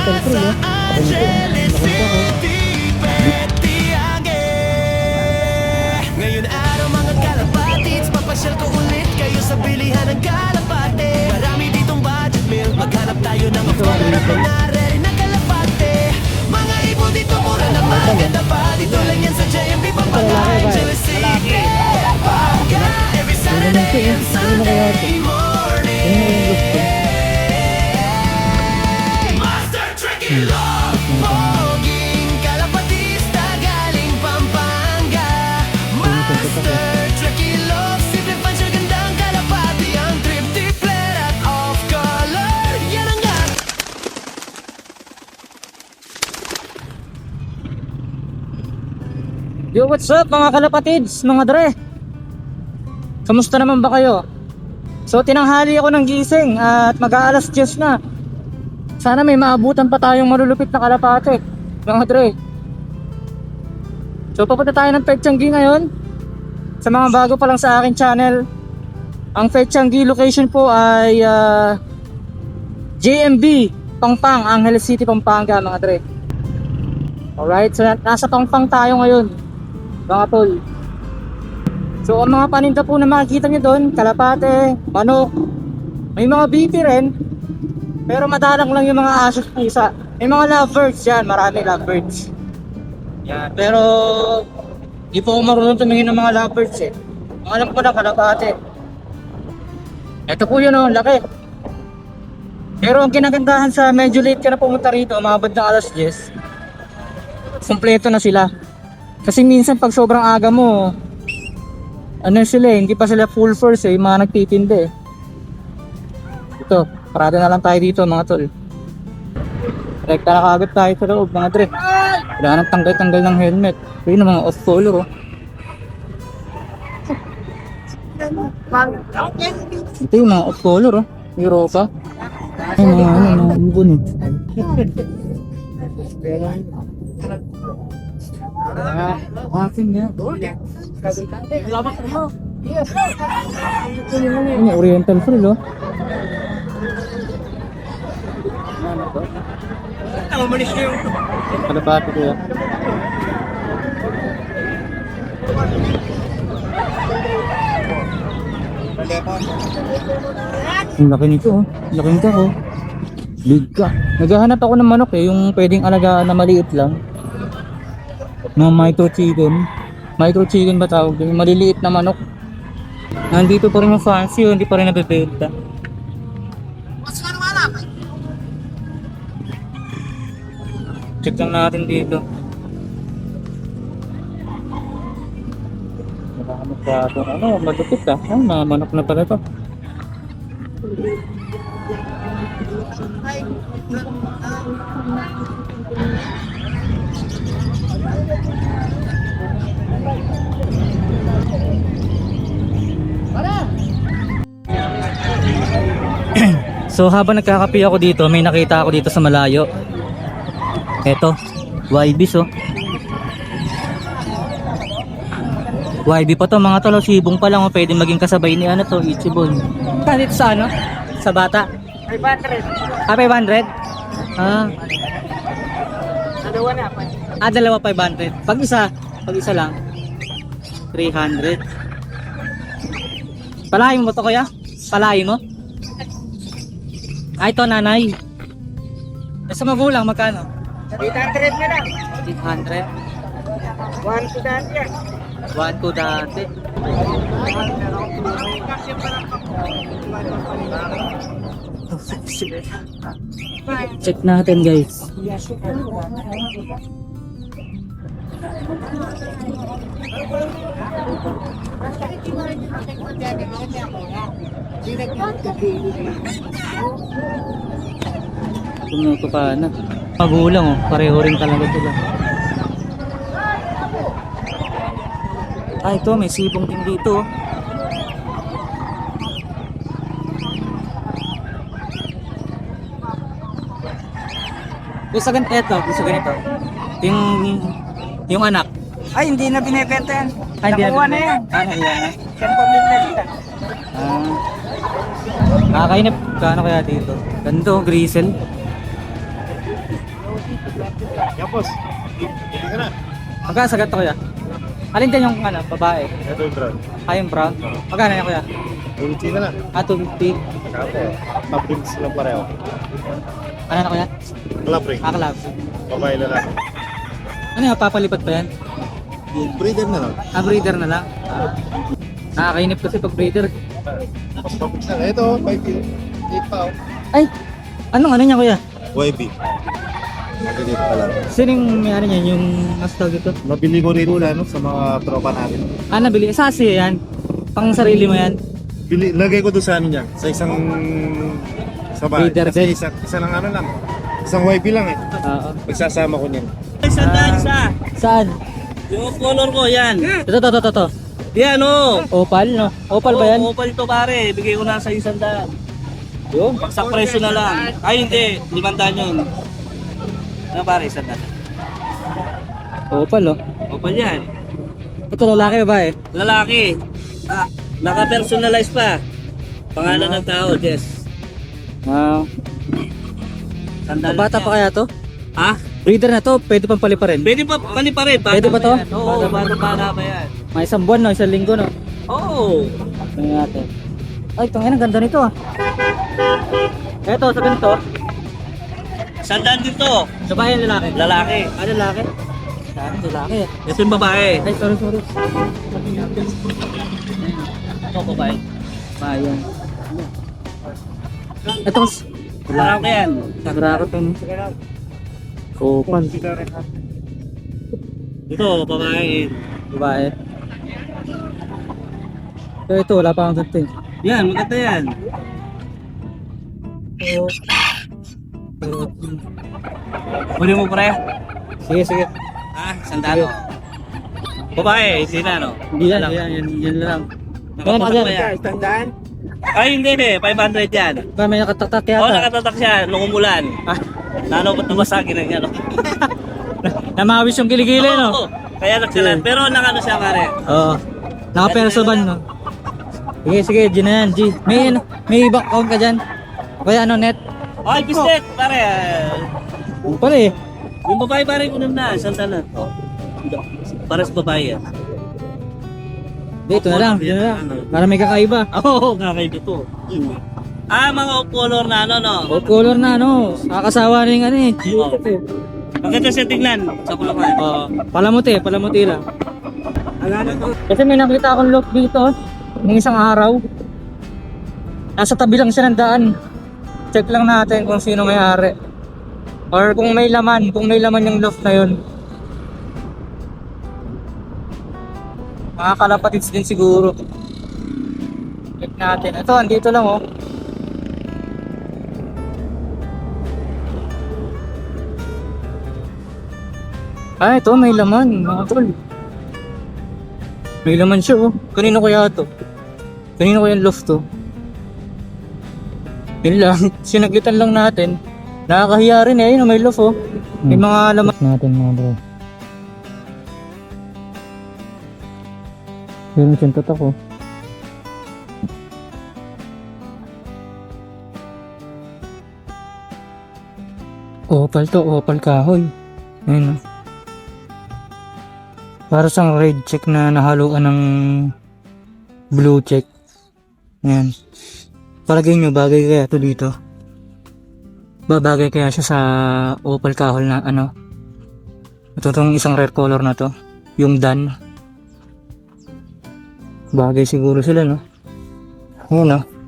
Oriental Crew, oh. Nakunta ko. Ngayon araw mga kalapatids Papasyal ko ulit kayo sa bilihan ng kalapate. Marami ditong budget meal Maghanap tayo ng afford na ready na kalapate. Mga ibon dito mura na maganda pa. Dito lang yan sa JMP Pampanga Angeles City Pampanga Every Saturday and Sunday Yo, what's up mga kalapatids, mga dre? Kamusta naman ba kayo? So, tinanghali ako ng gising at mag-aalas 10 na. Sana may maabutan pa tayong malulupit na kalapate, mga dre. So, papunta tayo ng Petsanggi ngayon. Sa mga bago pa lang sa akin channel, ang Petsanggi location po ay ah, JMB, Pangpang, Angeles City, Pampanga, mga dre. Alright, so nasa Pangpang tayo ngayon mga tol. So ang mga paninda po na makikita nyo doon, kalapate, manok, may mga BP rin, pero madalang lang yung mga aso at pusa. May mga lovebirds yan, marami lovebirds. Yan, pero di po ako marunong tumingin ng mga lovebirds eh. Ang alam ko na kalapate. Ito po yun oh, laki. Pero ang kinagandahan sa medyo late ka na pumunta rito, umabot ng alas 10, kumpleto na sila. Kasi minsan pag sobrang aga mo, ano sila eh, hindi pa sila full force eh, yung mga nagtitinda eh. Ito, parada na lang tayo dito mga tol. Rekta na kagad tayo sa loob mga dre. Kailangan ng tanggal-tanggal ng helmet. Yun ang mga off color oh. Ito yung mga off color oh. Europa. Ay mga ano, mga ibon eh. Ah, akin nga. Ini oriental frill oh. Ano ba ito kuya? Ang laki nito oh. Laki nito oh. Big ka. Naghahanap ako ng manok eh, yung pwedeng alagaan na maliit lang. Mga micro chicken. Micro chicken ba tawag doon? Yung maliliit na manok. Nandito pa rin yung fancy, oh, hindi pa rin nabibenta. Check lang natin dito. Marami pa ito. Ano, malupit ah. Ay, mga manok na pala ito. So habang nagkakape ako dito, may nakita ako dito sa malayo. Eto, YBs oh. YB pa to mga tolo, sibong pa lang oh, pwede maging kasabay ni ano to, Ichibon. Dito sa ano? Sa bata? 500. Ah, 500? Ah. Dalawa na, Ah, dalawa 500. Pag isa, pag isa lang, 300. Palahin mo to kuya? Palahin mo? Ah, ito nanay. Sa magulang, magkano? 800 na lang. 800. 1 to dati yan. 1 to dati. Check natin guys. Tumuto pa na. Magulang oh, pareho rin talaga sila. Ah, ito may sibong din dito. oh. Gusto ganito ito, gusto ganito. Yung yung anak. Ay, hindi na binibenta yan. Ay, hindi Nakuha na na yan. Ah, nahiya na. 10 mil na dito. Ah. Nakakainip. Kano kaya dito? Ganito, grisel. Boss. Hindi ka na. Magkano sa ganito kuya? Alin din yung ano, babae? Ito yung brown. Ah, yung brown? Magkano yan kuya? Ulti na lang. Ah, 250. Kapo. Top rings lang pareho. Ano na kuya? Club ring. Ah, kalab. Babae lalaki. Ano yung papalipat pa yan? Breeder na lang. Ah, breeder na lang. Ah. Nakakainip kasi pag breeder. Na. Ito, 5 kilo. 8 pa. Ay! Anong ano niya kuya? YB. Mabilit pa lang. Sino yung may ano niya, yung mas tawag ito? Nabili ko rin ano, sa mga tropa natin. Ah, nabili. Sa Asia yan? Pang sarili mo yan? Bili, lagay ko doon sa ano niya, sa isang sa bahay. Breeder Kasi din. isa, isa lang ano lang. Isang YB lang eh. Oo. Pagsasama ko niyan. Sandaan isa. Saan? Yung color ko, yan. Ito, ito, ito, ito, ito. Yan, oh. Opal, no? Opal ba yan? Oo, Opal to pare. Bigay ko na sa isang daan. Yung? Sa presyo na lang. Ay, hindi. Limandaan yun. Ano pare, isang daan. Opal, oh. Opal yan. Ito, lalaki ba eh? Lalaki. Ah, naka-personalize pa. Pangalan ng tao, Jess. Wow. Sandal Bata pa kaya to? Ha? Breeder na to, pwede pang pali pa rin. Pwede pa, pali pa rin. Bata Pwede ba to? yan. Oo, bata bata pa yan. May isang buwan, no? Isang linggo, no? Oo. Tingnan natin. Ay, tangin, ang ganda nito, ah. Ito, sa ganito. Sandaan dito. Babae yung lalaki. Lalaki. Ah, lalaki? Dami, lalaki. Ito yung babae. Ay, sorry, sorry. Ito, babae. Bayan. Ito, Lalaki yan. sagraro to, no? Opal. Ito, babae. Babae. Ito, ito, wala pa akong eh. Yan, maganda yan. Kunin mo pre. Sige, sige. Ah, sandalo. Babae, sina no? Hindi yan, yan, yan, yan lang. Kaya Nakapunta naka pa yan. Tandaan? Ay, hindi eh. 500 yan. Ba, may nakatatak Oo, yata. nakatatak siya. Nung umulan. Ah, Lalo ba't tumasagin ng ano? namawis yung kiligili, Oo, no? Kaya nagsalan. Pero nakano siya pare. Oo. Naka-perso ban, no? Sige, sige, G na yan, G. May, ano, may back account ka dyan? O kaya ano, net? Ay, bisnet, pare. ah, eh. Yung babae pare ko na, sandalan. Oh. Para sa babae yan. Hindi, ito na lang, ito na lang. Para may kakaiba. Oo, oh, kakaiba to. Ah, mga color na ano, no? O color na, no? Kakasawa na yung ano eh. Oo. Maganda siya tignan sa kulakan. Oo. Palamuti, palamuti lang. Kasi may nakita akong look dito, ng isang araw. Nasa tabi lang siya ng daan. Check lang natin kung sino may-ari. Or kung may laman, kung may laman yung loft na yun. Mga kalapatids din siguro. Check natin. Ito, andito lang oh. Ah, ito may laman, mga tol. May laman siya oh. Kanino kaya to? Kanino kaya yung loft to? Yun lang, sinaglitan lang natin. Nakakahiya rin eh, yun, may loft oh. May mga laman natin mga bro. Yun, sintot ako. Opal to, opal kahoy. Ayun oh. Para sa red check na nahaluan ng blue check. Ayan. Palagay nyo, bagay kaya to dito? Babagay kaya siya sa opal kahol na ano? Ito tong isang rare color na to. Yung dan. Bagay siguro sila, no? Ayan, no?